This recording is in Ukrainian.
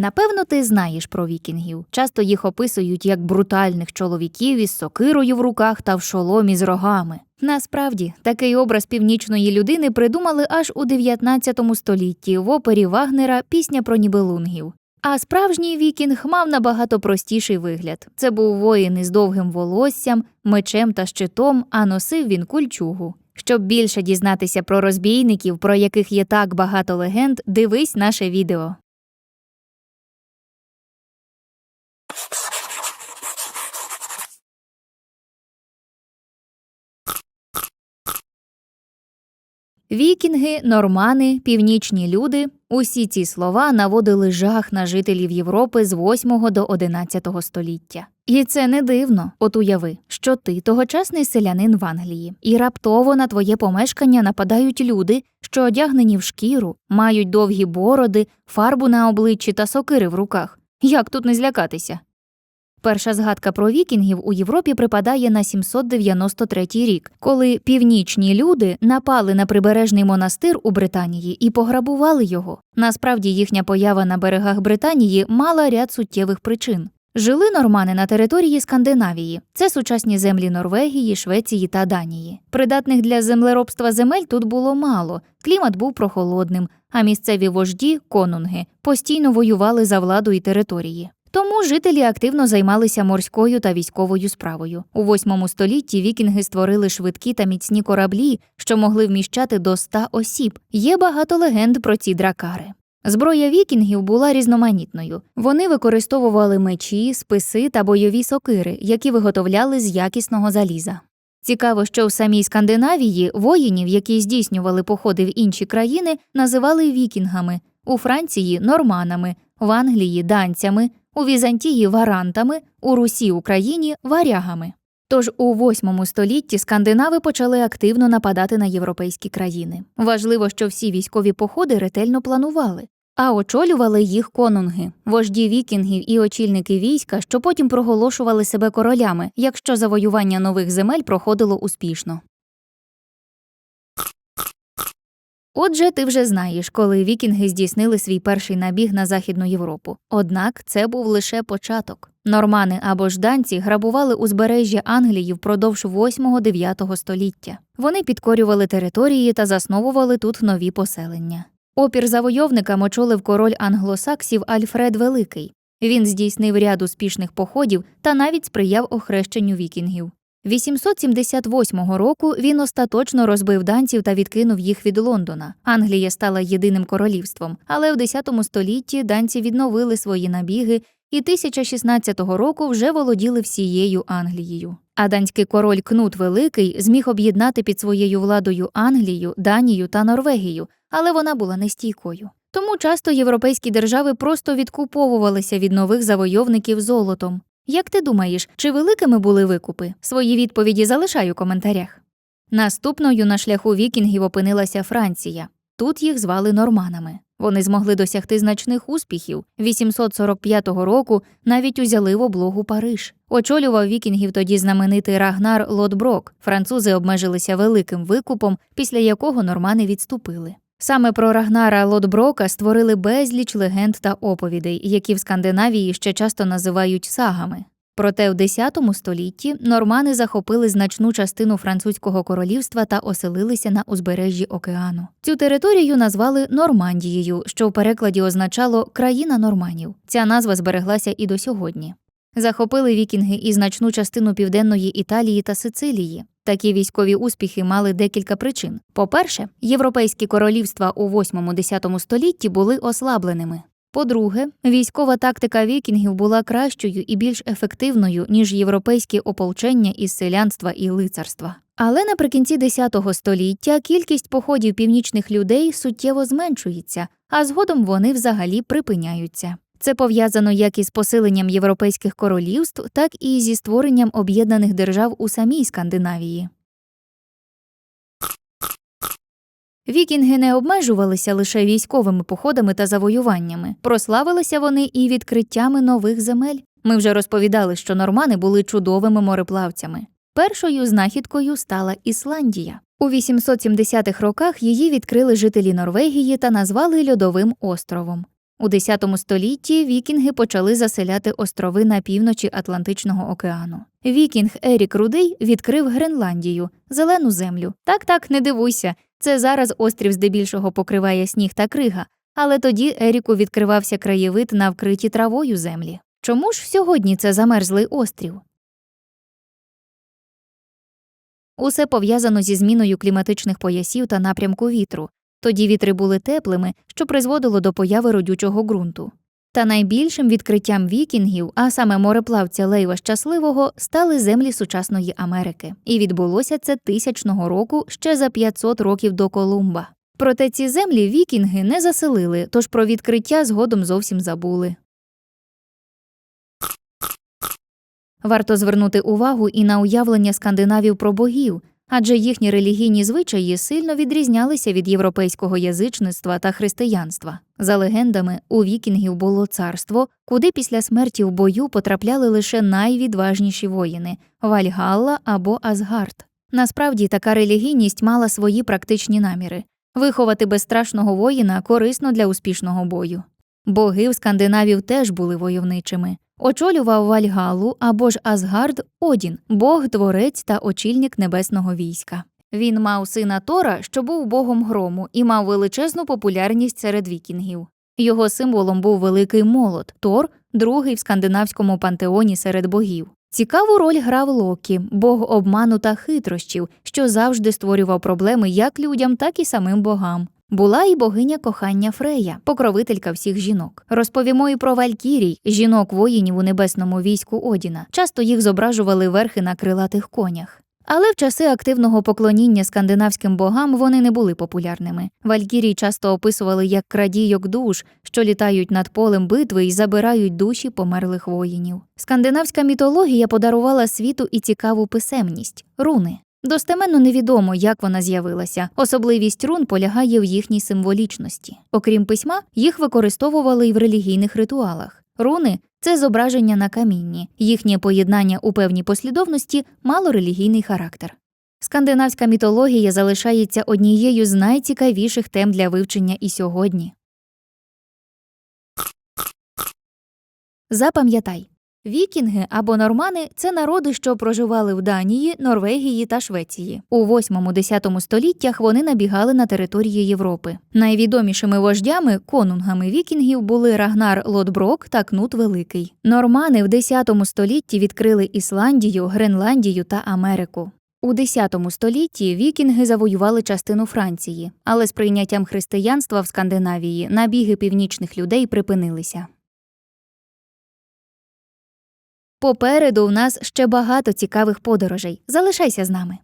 Напевно, ти знаєш про вікінгів. Часто їх описують як брутальних чоловіків із сокирою в руках та в шоломі з рогами. Насправді, такий образ північної людини придумали аж у 19 столітті в опері Вагнера Пісня про нібелунгів. А справжній вікінг мав набагато простіший вигляд. Це був воїн із довгим волоссям, мечем та щитом, а носив він кульчугу. Щоб більше дізнатися про розбійників, про яких є так багато легенд, дивись наше відео. Вікінги, нормани, північні люди усі ці слова наводили жах на жителів Європи з 8 до 11 століття. І це не дивно. От уяви, що ти тогочасний селянин в Англії, і раптово на твоє помешкання нападають люди, що одягнені в шкіру, мають довгі бороди, фарбу на обличчі та сокири в руках. Як тут не злякатися? Перша згадка про вікінгів у Європі припадає на 793 рік, коли північні люди напали на прибережний монастир у Британії і пограбували його. Насправді їхня поява на берегах Британії мала ряд суттєвих причин. Жили нормани на території Скандинавії. Це сучасні землі Норвегії, Швеції та Данії. Придатних для землеробства земель тут було мало. Клімат був прохолодним, а місцеві вожді, конунги, постійно воювали за владу і території. Тому жителі активно займалися морською та військовою справою. У восьмому столітті вікінги створили швидкі та міцні кораблі, що могли вміщати до ста осіб. Є багато легенд про ці дракари. Зброя вікінгів була різноманітною. Вони використовували мечі, списи та бойові сокири, які виготовляли з якісного заліза. Цікаво, що в самій Скандинавії воїнів, які здійснювали походи в інші країни, називали вікінгами, у Франції норманами, в Англії данцями, у Візантії варантами, у Русі Україні варягами. Тож у восьмому столітті скандинави почали активно нападати на європейські країни. Важливо, що всі військові походи ретельно планували, а очолювали їх конунги, вожді вікінгів і очільники війська, що потім проголошували себе королями, якщо завоювання нових земель проходило успішно. Отже, ти вже знаєш, коли вікінги здійснили свій перший набіг на Західну Європу. Однак це був лише початок. Нормани або ж данці грабували узбережжя Англії впродовж 8-9 століття. Вони підкорювали території та засновували тут нові поселення. Опір завойовникам очолив король англосаксів Альфред Великий. Він здійснив ряд успішних походів та навіть сприяв охрещенню вікінгів. 878 року він остаточно розбив данців та відкинув їх від Лондона. Англія стала єдиним королівством, але в X столітті данці відновили свої набіги і 1016 року вже володіли всією Англією. А данський король Кнут Великий зміг об'єднати під своєю владою Англію, Данію та Норвегію, але вона була нестійкою. Тому часто європейські держави просто відкуповувалися від нових завойовників золотом. Як ти думаєш, чи великими були викупи? Свої відповіді залишай у коментарях. Наступною на шляху вікінгів опинилася Франція. Тут їх звали норманами. Вони змогли досягти значних успіхів. 845 року навіть узяли в облогу Париж. Очолював вікінгів тоді знаменитий Рагнар Лотброк. Французи обмежилися великим викупом, після якого нормани відступили. Саме про Рагнара Лотброка створили безліч легенд та оповідей, які в Скандинавії ще часто називають сагами. Проте в X столітті нормани захопили значну частину французького королівства та оселилися на узбережжі океану. Цю територію назвали Нормандією, що в перекладі означало країна норманів. Ця назва збереглася і до сьогодні. Захопили вікінги і значну частину південної Італії та Сицилії. Такі військові успіхи мали декілька причин. По-перше, європейські королівства у 8-10 столітті були ослабленими. По-друге, військова тактика вікінгів була кращою і більш ефективною, ніж європейські ополчення із селянства і лицарства. Але наприкінці X століття кількість походів північних людей суттєво зменшується, а згодом вони взагалі припиняються. Це пов'язано як із посиленням європейських королівств, так і зі створенням об'єднаних держав у самій Скандинавії. Вікінги не обмежувалися лише військовими походами та завоюваннями, прославилися вони і відкриттями нових земель. Ми вже розповідали, що нормани були чудовими мореплавцями. Першою знахідкою стала Ісландія. У 870-х роках її відкрили жителі Норвегії та назвали Льодовим островом. У X столітті вікінги почали заселяти острови на півночі Атлантичного океану. Вікінг Ерік Рудий відкрив Гренландію, зелену землю. Так, так, не дивуйся. Це зараз острів здебільшого покриває сніг та крига, але тоді Еріку відкривався краєвид на вкриті травою землі. Чому ж сьогодні це замерзлий острів? Усе пов'язано зі зміною кліматичних поясів та напрямку вітру. Тоді вітри були теплими, що призводило до появи родючого ґрунту. Та найбільшим відкриттям вікінгів, а саме мореплавця Лейва Щасливого, стали землі сучасної Америки. І відбулося це тисячного року ще за 500 років до Колумба. Проте ці землі вікінги не заселили, тож про відкриття згодом зовсім забули. Варто звернути увагу і на уявлення скандинавів про богів, адже їхні релігійні звичаї сильно відрізнялися від європейського язичництва та християнства. За легендами, у вікінгів було царство, куди після смерті в бою потрапляли лише найвідважніші воїни Вальгалла або Асгард. Насправді така релігійність мала свої практичні наміри виховати безстрашного воїна корисно для успішного бою. Боги в скандинавів теж були войовничими. Очолював Вальгалу або ж Асгард Одін, бог, творець та очільник небесного війська. Він мав сина Тора, що був богом грому, і мав величезну популярність серед вікінгів. Його символом був великий молот Тор, другий в скандинавському пантеоні серед богів. Цікаву роль грав Локі, бог обману та хитрощів, що завжди створював проблеми як людям, так і самим богам. Була і богиня кохання Фрея, покровителька всіх жінок. Розповімо і про Валькірій, жінок воїнів у небесному війську Одіна. Часто їх зображували верхи на крилатих конях. Але в часи активного поклоніння скандинавським богам вони не були популярними. Валькірій часто описували як крадійок душ, що літають над полем битви і забирають душі померлих воїнів. Скандинавська мітологія подарувала світу і цікаву писемність руни. Достеменно невідомо, як вона з'явилася. Особливість рун полягає в їхній символічності. Окрім письма, їх використовували й в релігійних ритуалах. Руни це зображення на камінні. Їхнє поєднання у певній послідовності мало релігійний характер. Скандинавська мітологія залишається однією з найцікавіших тем для вивчення і сьогодні. Запам'ятай. Вікінги або нормани це народи, що проживали в Данії, Норвегії та Швеції. У 8-10 століттях вони набігали на території Європи. Найвідомішими вождями, конунгами вікінгів були Рагнар Лотброк та Кнут Великий. Нормани в 10 столітті відкрили Ісландію, Гренландію та Америку. У X столітті вікінги завоювали частину Франції, але з прийняттям християнства в Скандинавії набіги північних людей припинилися. Попереду в нас ще багато цікавих подорожей. Залишайся з нами.